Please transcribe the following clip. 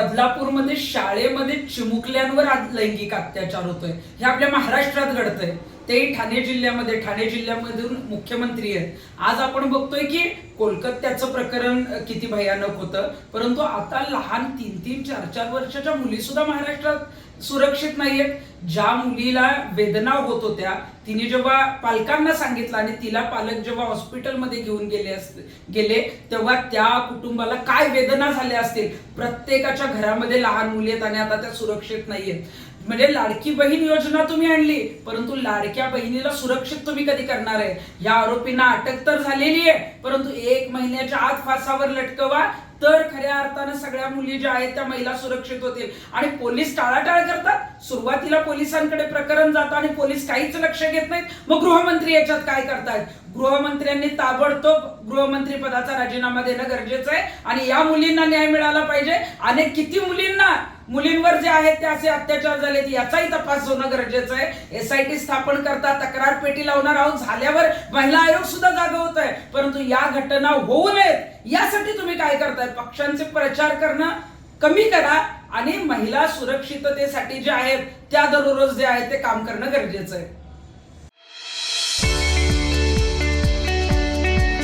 बदलापूरमध्ये शाळेमध्ये चिमुकल्यांवर आज लैंगिक अत्याचार होतोय. हे आपल्या महाराष्ट्रात घडतंय. ते ठाणे जिल्ह्यामध्ये. ठाणे जिल्ह्यामधून मुख्यमंत्री आहेत. आज आपण बघतोय की कोलकात्याचं प्रकरण किती भयानक होतं. परंतु आता लहान तीन तीन चार चार वर्षाच्या मुली सुद्धा महाराष्ट्रात सुरक्षित नाहीयेत. ज्या मुलीला वेदना होत होत्या तिने जेव्हा पालकांना सांगितलं आणि तिला पालक जेव्हा हॉस्पिटलमध्ये घेऊन गेले असते गेले तेव्हा त्या कुटुंबाला काय वेदना झाल्या असतील? प्रत्येकाच्या घरामध्ये लहान मुली आहेत आणि आता त्या सुरक्षित नाहीयेत म्हणजे लाडकी बहीण योजना तुम्ही आणली परंतु लाडक्या बहिणीला सुरक्षित तुम्ही कधी करणार आहे? या आरोपींना अटक तर झालेली आहे परंतु एक महिन्याच्या आत फासावर लटकवा तर खऱ्या अर्थानं सगळ्या मुली ज्या आहेत त्या महिला सुरक्षित होतील. आणि पोलीस टाळाटाळ करतात? सुरुवातीला पोलिसांकडे प्रकरण जातं आणि पोलीस काहीच लक्ष घेत नाहीत. मग गृहमंत्री याच्यात काय करतायत? गृहमंत्र्यांनी ताबडतोब गृहमंत्री पदाचा राजीनामा देणं गरजेचं आहे आणि या मुलींना न्याय मिळाला पाहिजे. आणि किती मुलींना? मुलींवर जे आहेत ते असे अत्याचार झालेत याचाही तपास होणं गरजेचं आहे. एसआयटी स्थापन करता तक्रार पेटी लावणार आहोत. झाल्यावर महिला आयोग सुद्धा जागा होत आहे. परंतु या घटना होऊ नयेत. यासाठी तुम्ही काय करताय? पक्षांचे प्रचार करणं कमी करा. आणि महिला सुरक्षिततेसाठी जे आहेत त्या दररोज जे आहे ते काम करणं गरजेचं आहे.